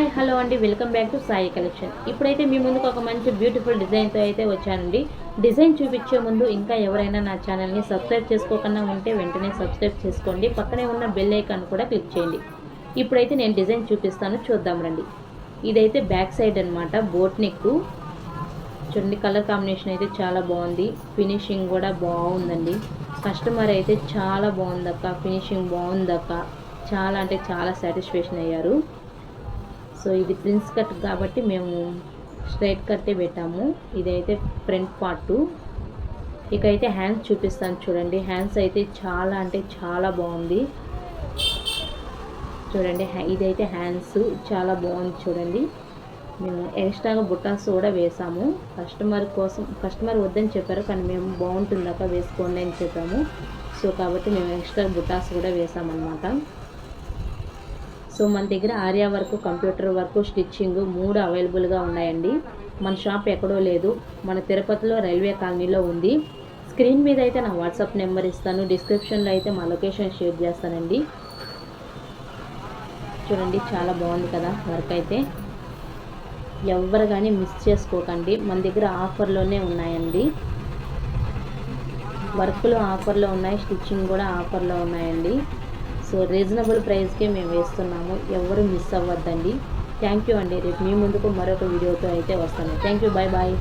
Hi hello అండి. Welcome back to Sai collection. ఇప్పుడైతే మీ ముందుకు ఒక మంచి బ్యూటిఫుల్ డిజైన్తో అయితే వచ్చానండి. డిజైన్ చూపించే ముందు ఇంకా ఎవరైనా నా ఛానల్ని సబ్స్క్రైబ్ చేసుకోకుండా ఉంటే వెంటనే సబ్స్క్రైబ్ చేసుకోండి. పక్కనే ఉన్న బెల్ ఐకాన్ కూడా క్లిక్ చేయండి. ఇప్పుడైతే నేను డిజైన్ చూపిస్తాను. చూద్దాం రండి. ఇదైతే బ్యాక్ సైడ్ అనమాట బోట్ నెక్. చూడండి కలర్ కాంబినేషన్ అయితే చాలా బాగుంది. ఫినిషింగ్ కూడా బాగుందండి. కస్టమర్ అయితే చాలా బాగుందక్క. ఫినిషింగ్ బాగుందక్క. చాలా అంటే చాలా సాటిస్ఫాక్షన్ అయ్యారు. సో ఇది ప్రిన్స్ కట్ కాబట్టి మేము స్ట్రైట్ కట్టే పెట్టాము. ఇదైతే ఫ్రంట్ పార్టు. ఇక అయితే హ్యాండ్స్ చూపిస్తాను చూడండి. హ్యాండ్స్ అయితే చాలా అంటే చాలా బాగుంది. చూడండి ఇదైతే హ్యాండ్స్. చాలా బాగుంది చూడండి. మేము ఎక్స్ట్రాగా బుట్టాస్ కూడా వేసాము. కస్టమర్ కోసం కస్టమర్ వద్దని చెప్పారు కానీ మేము బాగుంటుందాక వేసుకోండి అని చెప్పాము. సో కాబట్టి మేము ఎక్స్ట్రా బుట్టాస్ కూడా వేసామన్నమాట. సో మన దగ్గర Arya work computer work stitching మూడు అవైలబుల్గా ఉన్నాయండి. మన షాప్ ఎక్కడో లేదు. మన తిరుపతిలో రైల్వే కాలనీలో ఉంది. స్క్రీన్ మీద అయితే నా వాట్సాప్ నెంబర్ ఇస్తాను. డిస్క్రిప్షన్లో అయితే మా లొకేషన్ షేర్ చేస్తానండి. చూడండి చాలా బాగుంది కదా వర్క్ అయితే. ఎవరు కానీ మిస్ చేసుకోకండి. మన దగ్గర ఆఫర్లోనే ఉన్నాయండి. వర్క్లు ఆఫర్లో ఉన్నాయి స్టిచ్చింగ్ కూడా ఆఫర్లో ఉన్నాయండి. సో రీజనబుల్ ప్రైస్కే మేము వేస్తున్నాము. ఎవరు మిస్ అవ్వద్దండి. థ్యాంక్ యూ అండి. రేపు మీ ముందుకు మరొక వీడియోతో అయితే వస్తాను. Thank you bye bye